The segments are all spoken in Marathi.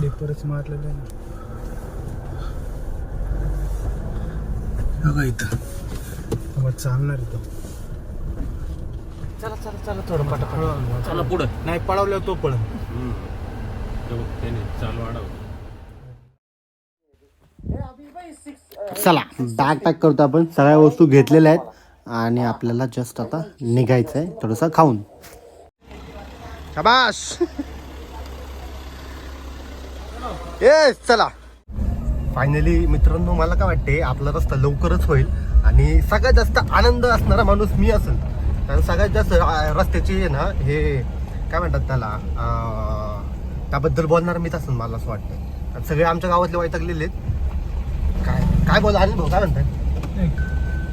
डिपरच मारलेलं आहे ना बघा इथं. मग चालणार तो चला चला चला थोडं पटापट. चला पुढं. नाही पळवलं तो पळ चालू चला बॅग पॅक करतो आपण. सगळ्या वस्तू घेतलेल्या आहेत आणि आपल्याला जस्ट आता निघायचं आहे थोडंसं खाऊन. शाबास. येस चला. फायनली मित्रांनो मला काय वाटते आपला रस्ता लवकरच होईल आणि सगळ्यात जास्त आनंद असणारा माणूस मी असेल. कारण सगळ्यात जास्त रस्त्याची आहे ना हे काय म्हणतात त्याला त्याबद्दल बोलणार मीच असेल मला असं वाटतं. आणि सगळे आमच्या गावातले वैतागलेले आहेत. काय काय बोला आणि भाऊ काय म्हणताय?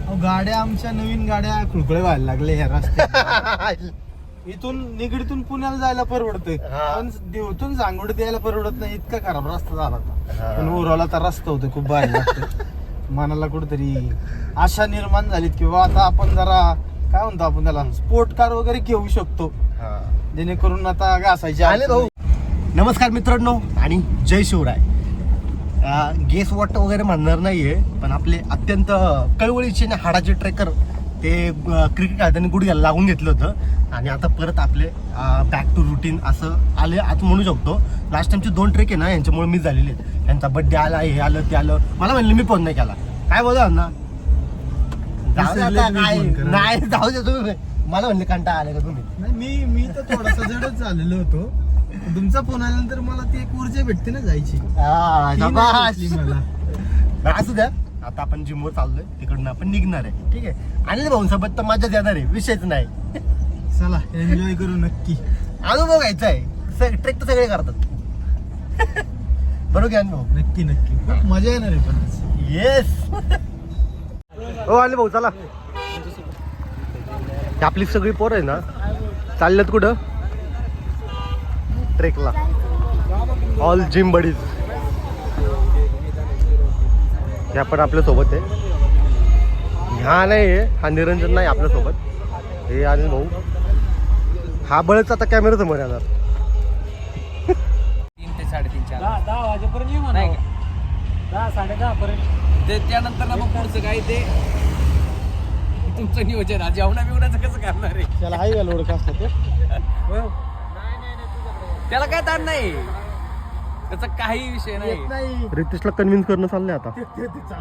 अहो, गाड्या आमच्या नवीन गाड्या खुळखुळे व्हायला लागले या रस्त्यात. इथून निगडीतून पुण्याला जायला परवडतंय. हा. पण देवतून सांगोड द्यायला परवडत नाही. इतका खराब रस्ता झाला होता. पण ओरवला तर रस्ता होतो खूप भारी लागतं मनाला कुठेतरी आशा निर्माण झालीत किंवा आता आपण जरा काय म्हणतो आपण त्याला? स्पोर्ट कार वगैरे घेऊ शकतो. जेणेकरून आता घासायचे आले भाऊ. नमस्कार मित्रांनो आणि जय शिवराय. गेस वॉट वगैरे म्हणणार नाहीये पण आपले अत्यंत कळवळीचे आणि हाडाचे ट्रेकर ते क्रिकेट खेळताना गुडघ्याला लागून घेतलं होतं. आणि आता परत आपले बॅक टू रुटीन असं आले आता म्हणू शकतो. लास्ट टाइमचे दोन ट्रेक आहे ना यांच्यामुळे मी झालेले आहेत. यांचा बड्डे आला हे आलं ते आलं. मला म्हणलं मी फोन नाही केला. काय बोला ना. नाही जाऊ दे तुम्ही. मला म्हणले कंटा आले का तुम्ही? नाही मी मी तर थोडासा जडच झालेलो होतो. तुमचा फोन आल्यानंतर मला ती एक ऊर्जा भेटते ना जायची. असू द्या. आता आपण जिमवर चाललोय तिकडनं आपण निघणार आहे. ठीक आहे? आणि भाऊंसोबत तर मजाच येणार आहे विषयच नाही. चला एन्जॉय करू नक्की. अनुभव घ्यायचा आहे. ट्रेक तर सगळे करतात. बरोबर भाऊ? नक्की नक्की. खूप मजा येणार आहे पण. येस हो आले भाऊ चला. ही आपली सगळी पोरं आहे ना? चालल्यात कुठं? ट्रेकला. ऑल जिम बडीज ह्या पण आपल्यासोबत आहे. ह्या नाही आहे हा निरंजन नाही आपल्यासोबत. हे आणि भाऊ. हा बळच आता कॅमेरा समोर येणार. तीन ते साडेतीन चार. दहा दहा वाजेपर्यंत येऊ नाही? दहा पर्यंत ते त्यानंतर ना मग पुढचं काय ते. तुमचं नियोजन आहे जेवणा बिवण्याचं कसं करणार आहे? त्याला हाय असतं ते? त्याला काय ताण नाही. त्याचा काही विषय नाही. नाही. रितेशला कन्व्हिन्स करणं चाललंय आता. ते- ते- ते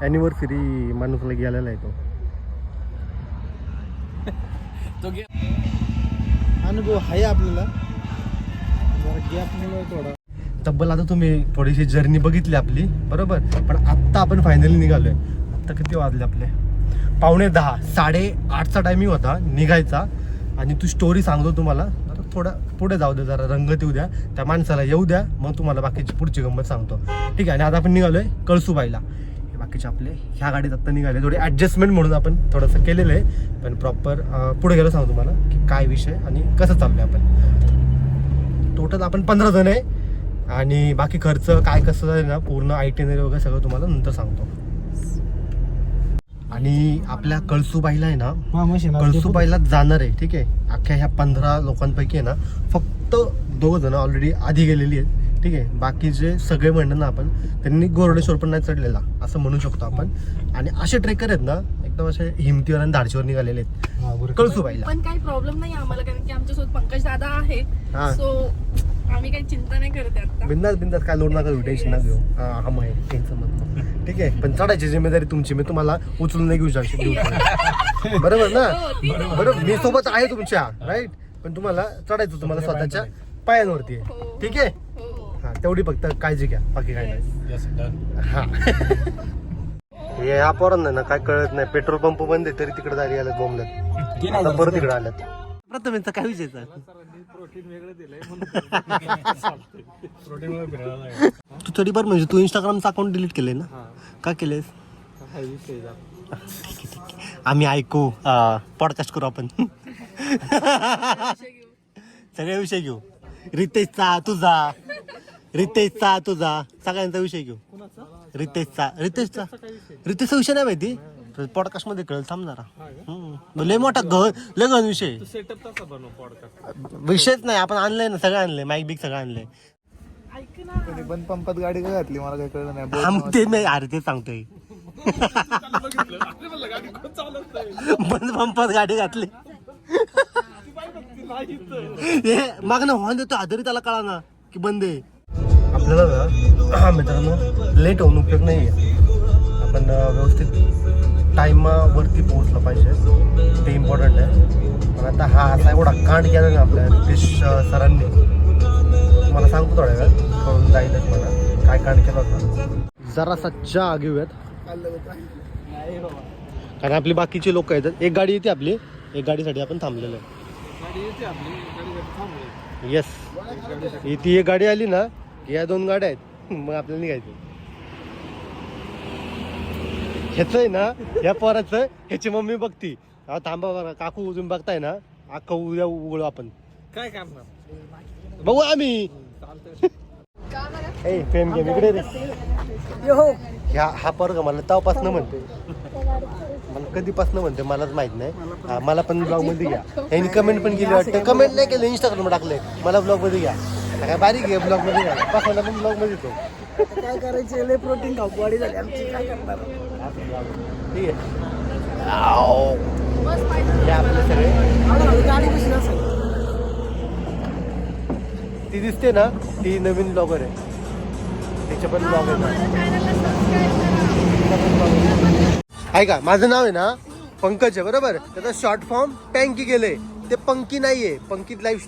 अॅनिव्हर्सरी माणूसला गेलेला आहे तो. तो गे अनुभव आहे आपल्याला. जरा गॅपमुळे थोडा. तब्बल आता तुम्ही थोडीशी जर्नी बघितली आपली बरोबर? पण आत्ता आपण फायनली निघालोय. आत्ता किती वाजले आपले? पावणे दहा साडे आठचा टायमिंग होता निघायचा. आणि तू स्टोरी सांगतो तुम्हाला. थोडं पुढे जाऊ दे जरा रंगत येऊ द्या. त्या माणसाला येऊ द्या मग तुम्हाला बाकीची पुढची गंमत सांगतो. ठीक आहे आणि आता आपण निघालोय कळसूबाईला. हे बाकीचे आपले ह्या गाडीत आत्ता निघाले. थोडी ॲडजस्टमेंट म्हणून आपण थोडंसं केलेलं आहे. पण प्रॉपर पुढे गेलो सांगतो तुम्हाला की काय विषय आणि कसं चाललंय आपण. टोटल आपण पंधरा जण आहे. आणि बाकी खर्च काय कसं झालं ना पूर्ण आयटेनरी वगैरे सगळं तुम्हाला नंतर सांगतो. आणि आपल्या कळसूबाईला आहे ना कळसूबाईला जाणार आहे ठीक आहे. अख्ख्या ह्या पंधरा लोकांपैकी आहे ना फक्त दोघं जण ऑलरेडी आधी गेलेली आहेत ठीक आहे. बाकीचे सगळे म्हणणं ना आपण त्यांनी गोरडेश्वर पण नाही चढलेला असं म्हणू शकतो आपण. आणि असे ट्रेकर आहेत ना एकदम असे हिमतीवर आणि धाडशीवर निघालेले आहेत. कळसूबाईला. पण काही प्रॉब्लेम नाही आम्हाला कारण की आमच्यासोबत पंकज दादा आहे हा. सो आम्ही काही चिंता नाही करत आहे आता. बिंदास बिंदास काय लोड नका घेऊ टेन्शन नका घेऊ. हा हा मग टेन्शन मत ठीक आहे पण चढायची जिम्मेदारी तुमची मी तुम्हाला उचलून नाही घेऊ शकतो शकत. बरोबर ना? हो, बरोबर मी सोबत आहे तुमच्या राईट पण तुम्हाला चढायचं तुम्हाला स्वतःच्या पायांवरती आहे. हो. ठीक आहे? हो. हा तेवढी फक्त काळजी घ्या बाकी काय नाही. हा. हे ह्या पोरांना ना काय कळत नाही पेट्रोल पंप बंद आहे तरी तिकडे जायला आल्यात बोंबल्यात आता परत तिकडे आल्यात. प्रथम यांचा काय विषयचा तू तरी बरं म्हणजे तू इंस्टाग्रामचं अकाउंट डिलीट केलंय ना? का केलेस आम्ही ऐकू पॉडकास्ट करू आपण. सगळे विषय घेऊ. रितेशचा तुझा. रितेशचा तुझा. सगळ्यांचा विषय घेऊ. रितेशचा. रितेशचा. रितेशचा विषय नाही माहिती? पॉडकास्टमध्ये कळेल थांब जरा हम्म. लय मोठा घन लय घन विषय. सेटअप तसा बनव पॉडकास्ट विषयच नाही आपण आणलंय ना सगळं आणलंय माईक बिक सगळं आणलंय. बंद पंपात गाडी का घातली? मला काही कळलं नाही. आम ते नाही अरे ते सांगतोय. बंद पंपात गाडी घातली. हे माग ना हॉर्न देतो आधरी त्याला कळा ना की बंद आहे. आपल्याला ना मित्रांनो लेट होऊन उपयोग नाही आपण अं, व्यवस्थित टाईमवरती पोहोचलं पाहिजे. ते इम्पॉर्टंट आहे. पण आता हा असा एवढा कांड केला ना आपल्या रितेश सरांनी. मला सांगतो थोड्या वेळ करून जाईलच मला. काय कांड केलं होतं. जरासा चहा घेऊयात. कारण आपली बाकीची लोक येतात एक गाडी येते आपली. एक गाडीसाठी आपण थांबलेलो आहे. येस ती एक गाडी आली ना या दोन गाड्या आहेत. मग आपल्याला निघायचं ह्याच आहे ना या पोराचं ह्याची मम्मी बघती. अहो थांबा बघा काकू उजून बघताय ना? अख्खा उद्या उघडू आपण. काय करणार बघू आम्ही. ए फेम गेम इकडे रे. ह्या हा पोरगा मला तेव्हापासनं म्हणते मला कधीपासनं म्हणते मलाच माहीत नाही. हा, मला पण ब्लॉगमध्ये घ्या. यांनी कमेंट पण केली वाटतं. कमेंट नाही केलं इंस्टाग्राम टाकले मला ब्लॉगमध्ये घ्या. आता काय बारीक आहे ब्लॉगमध्ये घ्या. पाखवला पण ब्लॉगमध्ये काय करायचे? लय प्रोटीन खाऊ. बॉडी झाली. आमची काय करणार? ठीक आहे. आव. हे आपले सगळे. आम्हाला गाडी कशी असेल ती दिसते ना ती नवीन ब्लॉगर आहे. तिचे पण ब्लॉग आहे ऐका माझं नाव आहे ना पंकज आहे बरोबर? त्याचा शॉर्ट फॉर्म पँकी गेले ते पंकी नाहीये. पंकीत लाईफ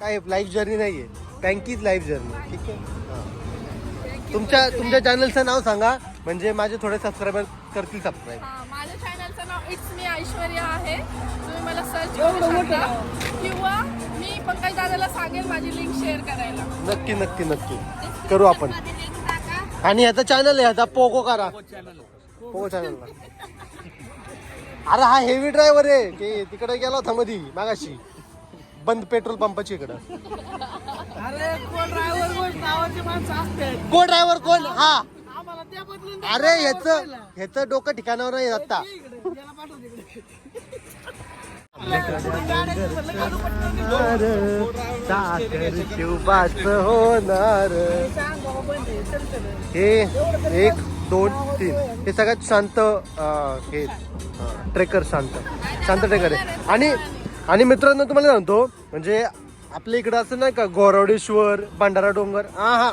काय लाईफ जर्नी नाहीये. पँकीत लाईफ जर्नी ठीक आहे? हा. तुमच्या तुमच्या चॅनलचं नाव सांगा. म्हणजे माझे थोडे सबस्क्रायबर करतील सबस्क्राईब हा, माझ्या चॅनलचं नाव इट्स मी ऐश्वर्या आहे. तुम्ही मला सर्च करू शकता. किंवा मी पंकज दादाला सांगेल माझी लिंक शेअर करायला. नक्की नक्की नक्की. करू आपण. आणि ह्याचा चॅनल आहे ह्याचा पोको करा. पोको चॅनल अरे हा हेवी ड्रायव्हर आहे. ते तिकडे गेला होता मधी मागाशी. बंद पेट्रोल पंपाची इकडं. अरे कोण ड्रायव्हर माणसं कोण ड्रायव्हर कोण? हा. आम्हाला त्या बदलून अरे ह्याच ह्याचं डोकं ठिकाणावर नाही आता. याला पाठव तिकडे होणार हे एक दोन तीन. हे सगळ्यात शांत अं, हे ट्रेकर शांत. शांत ट्रेकर आहे. आणि आणि मित्रांनो तुम्हाला सांगतो म्हणजे आपल्या इकडं असं नाही का गोरवडेश्वर भंडारा डोंगर. हा हा.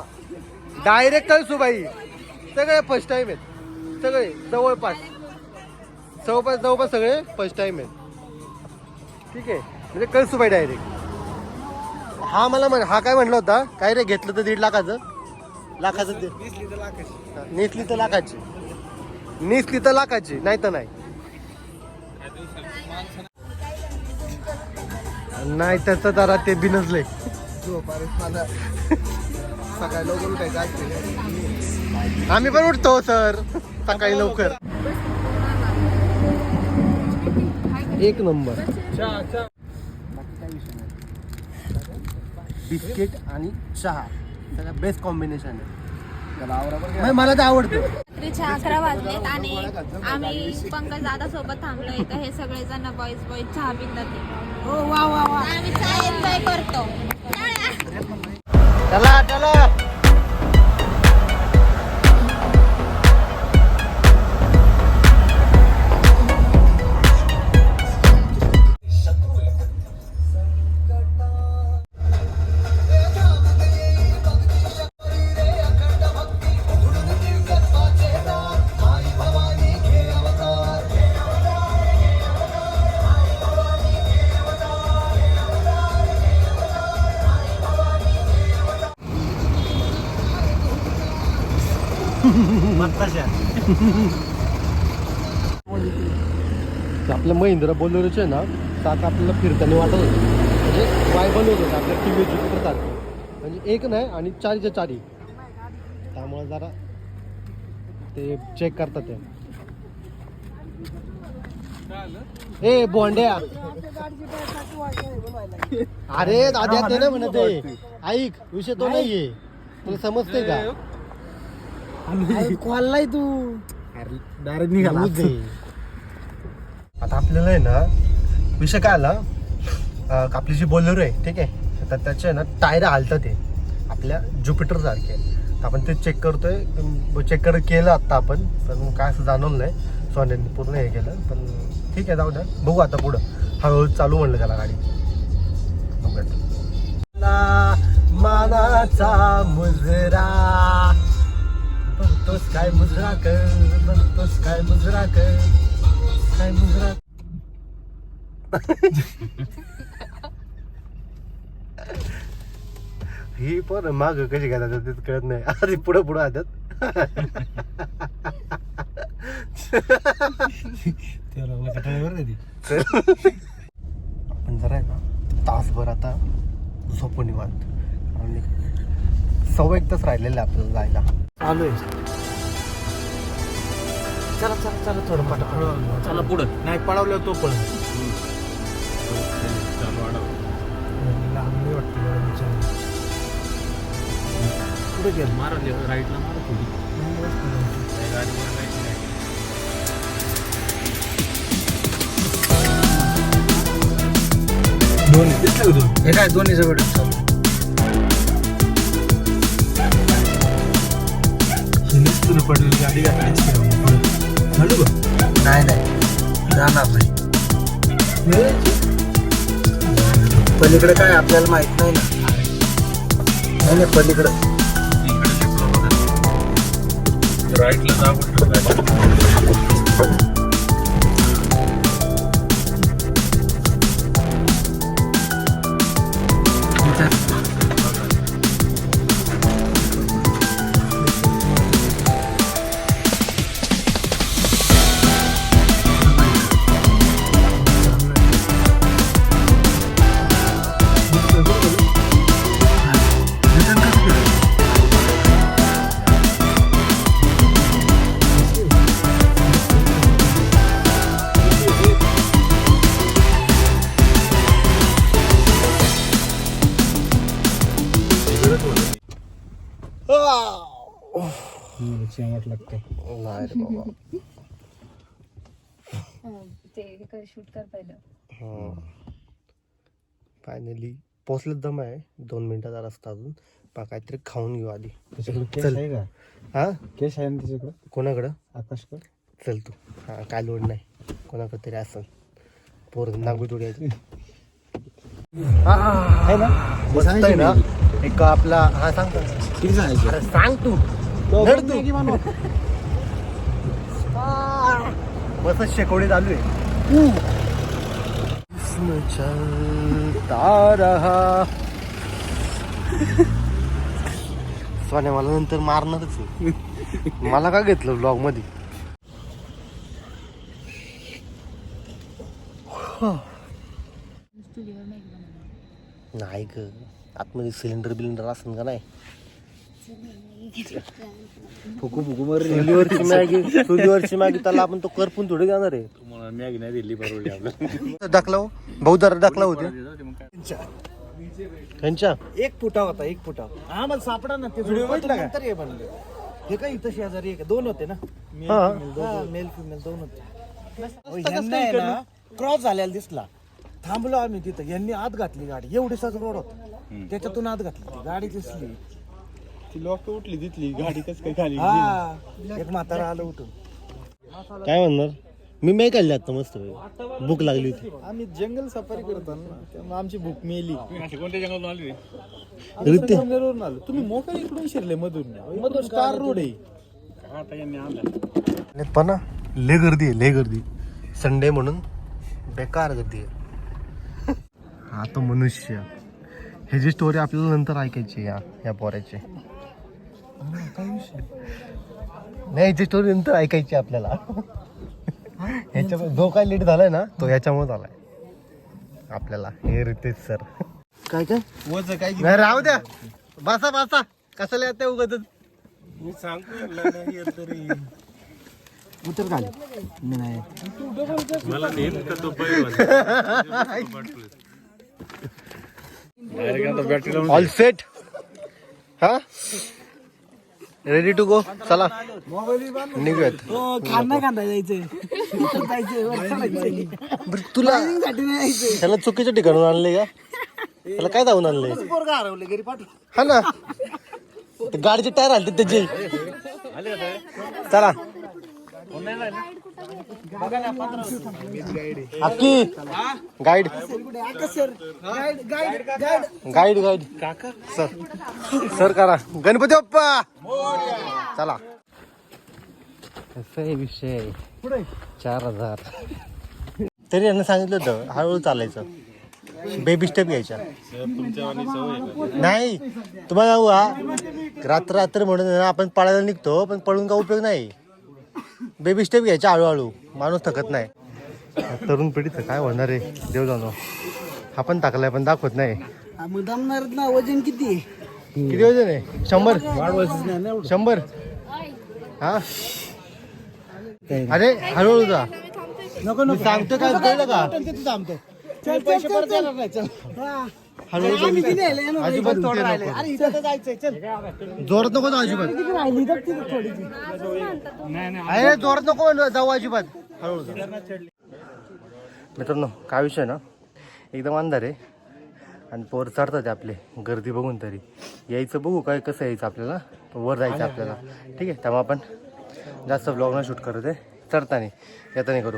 डायरेक्ट कळसुबाई सगळे फर्स्ट टाइम आहेत. सगळे जवळपास. जवळपास जवळपास सगळे फर्स्ट टाइम आहेत. ठीक आहे. म्हणजे कळसुबाई डायरेक्ट हा मला म्हण हा काय म्हणला होता? काय रे घेतलं तर दीड लाखाचं? लाखाचं नेसली तर लाखाची. नेसली तर लाखाची. नाही तर नाही. नाही त्याचं जरा ते बिनजले सकाळी लवकर उठायचं असते आम्ही पण उठतो सर. सकाळी लवकर. एक नंबर. बिस्किट आणि चहा. सगळ्या बेस्ट कॉम्बिनेशन आहे. मला तर आवडतं. रात्रीचे अकरा वाजलेत आणि आम्ही पंकज दादा सोबत थांबलोय. तर हे सगळे जण बॉईज बॉईज चहा पितात. हो वा वा वा. आम्ही चहा एन्जॉय करतो. चला चला आपलं महिंद्रा बोलेरोचे आहे ना चाक आपल्याला फिरताना वाटत होतं. म्हणजे वायबल होत होतं आपल्या टी व्ही ज्युपिटर सारखं. म्हणजे एक नाही आणि चारीच्या चारी. त्यामुळे जरा ते चेक करतात ते. ए बोंड्या. अरे दाद्या ते नाही म्हणत. ऐक विषय तो नाहीये. तुला समजते का? खोललाय तू. डायरेक्ट निघाला. आता. आपल्याला आहे ना विषय काय आला? अं, आपली जी बोलेरो आहे ठीक आहे? तर त्याचे आहे ना टायर हालतात ते आपल्या ज्युपिटर सारखे. तर आपण ते चेक करतोय. चेक कर केलं आत्ता आपण. पण काय असं जाणवलं नाही. सोन्याने पूर्ण हे केलं. पण ठीक आहे जाऊ द्या. बघू आता पुढं. हळूहळू चालू म्हणलं त्याला गाडी. बघूयात. मानाचा मुजरा. बघतोस काय मुजरा कर बघतोस काय मुजरा कर काय मुजरा ही पण माग कशी घेतात ते कळत नाही. अरे पुढं पुढं आदत. आपण जरा आहे ना तासभर आता झोपून निवांत. आणि सव्वा एक तास राहिलेलं आहे आपल्याला जायला. चालू आहे चला चला चला थोडं पटापट चला. पुढं. नाही पळवलं तो पळ. पुढे गेलं. मारा राईटला मारा थोडी त्या गाडीवर right नाही. दोन्ही. हे काय दोन्ही जवळ तुला पडलेली गाडी घालू का नाही नाही. जाणार नाही. पलीकडे काय आपल्याला माहीत नाही ना. नाही नाही पलीकडे बघा. राईटला जा ते शूट कर पहिलं. फायनली पोचलं दम आहे. दोन मिनिटाचा रस्ता अजून. पा काहीतरी खाऊन घेऊ आधी. त्याच्याकडे केस. आहे का? हा? केस आहे ना त्याच्याकडे? कोणाकडं? आकाशकडे? चल तू. हा काय लोड नाही. कोणाकडे तरी असेल. पोर नागू आहे ना? मस्त आहे ना? एक आपला हा सांग सांग तू. तू मस्त शेकोडी चालू आहे. सोन्या मला नंतर मारणारच. मला का घेतलं ब्लॉगमध्ये? नाही ग. आतमध्ये सिलेंडर बिलेंडर असेल का नाही. फुकू फुकू मर चुलीवरची मॅगी चुलीवरची मॅगी त्याला आपण तो करपून थोडी जाणार आहे. तुम्हाला मॅगी नाही दिली परवडली आपल्याला. दाखलाव. भाऊ जरा दाखला होते. त्यांच्या? एक फुटा होता एक फुटा हा मला सापडा ना ते व्हिडिओ बघितला का? हे बनले. हे काय इथं शेजारी एक दोन होते ना? हा. मेल फिमेल दोन होते. क्रॉस झालेला दिसला. थांबलो आम्ही तिथं. यांनी आत घातली गाडी. एवढीसाच रोड होता. त्याच्यातून आत घातली. गाडी दिसली. ती लोक उठली तिथली गाडी कस काय खाली हा. एक म्हातारा आलं उठून. काय म्हणणार? मी नाही काढली आता मस्त भूक लागली होती. आम्ही जंगल सफारी करतो ना त्यामुळे आमची भूक मेली. कोणत्या जंगलातून आली संगमनेरवरून तुम्ही मोकळ इकडून शिरले मधून. मधून स्टार रोड आहे. आता यांनी आणलं. आणि पण ना, लय गर्दी आहे लय गर्दी. संडे म्हणून बेकार गर्दी आहे. हा तो मनुष्य. ह्याची स्टोरी आपल्याला नंतर ऐकायची या या पोऱ्याची. नाही याची स्टोरी नंतर ऐकायची आपल्याला. ह्याच्या जो काय लेट झालाय ना तो ह्याच्यामुळे झालाय. आपल्याला. हे रितेश सर काय काय? वज काय नाही राहू द्या. बसा बसा. कशाला येते उगत मी सांगतो तरी. उतर घाल मी नाही. मला नेमकं तो बॅटरी लावून ऑल सेट हा? रेडी टू गो चला. निघूयात. हो खांदा खांदा जायचंय. तुला त्याला चुकीच्या ठिकाणून आणले का? त्याला काय जाऊन आणले पोरगा हरवले घरी पाठव. हा ना. ते गाडीचे टायर आले त्याचे. चला. Akki guide guide guide sir sir करा. गणपती बाप्पा. चला. आहे. विषय चार हजार. तरी यांना सांगितलं होतं हळूहळू चालायचं. बेबी स्टेप घ्यायच्या. नाही. तुम्हाला रात्र रात्र म्हणून आपण पळायला निघतो पण पळून का उपयोग नाही. बेबी स्टेप घ्यायच्या हळूहळू. माणूस थकत नाही. तरुण पिढीचं काय होणार आहे? देव जाणो. हा पण टाकलाय पण दाखवत नाही. दमणार ना वजन किती किती वजन आहे? शंभर. शंभर. हा? अरे हळूहळू जा. नको सांगतो काय कळलं का? किती थांबतो चल पैसे परत येणार नाही चल. हा. हळूहळू? अजिबात थोडं राहिले. नको. अरे इथं तर जायचंय चल. जोरात नको जाऊ अजिबात. किती राहिली तर तिथं थोडीशी. अरे जोरात नको जाऊ अजिबात. हळूहळू. मित्रांनो काय विषय ना? एकदम अंधार आहे. आणि पोर चढतात आपले. गर्दी बघून तरी. यायचं बघू काय कसं यायचं आपल्याला. वर जायचं आपल्याला. ठीक आहे त्यामुळे आपण. जास्त ब्लॉग न शूट करत आहे. चढताना. येताना करू.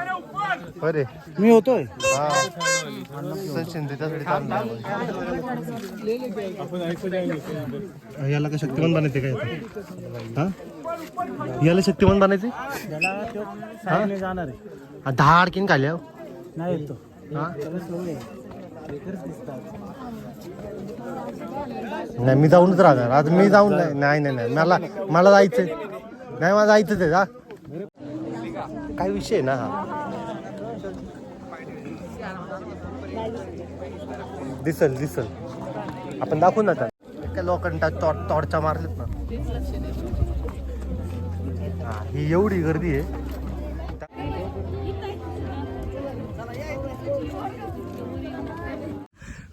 याला काय शक्तिमान बनायचे काय? हा? याला शक्तिमान बनायचे? त्याला तो साईडने जाणार आहे हा, दहा अडकीन खाल्या नाही येतो. हा. नाही मी जाऊनच राहणार. आज मी जाऊन नाही नाही नाही नाही. मला मला जायचंय. नाही मला जायचंच आहे जा. काय विषय आहे ना हा? दिसल दिसल. आपण दाखवून ना त्या काय लोकांना तोड तोडच्या मारलेत ना. हा ही एवढी गर्दी आहे.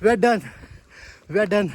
R done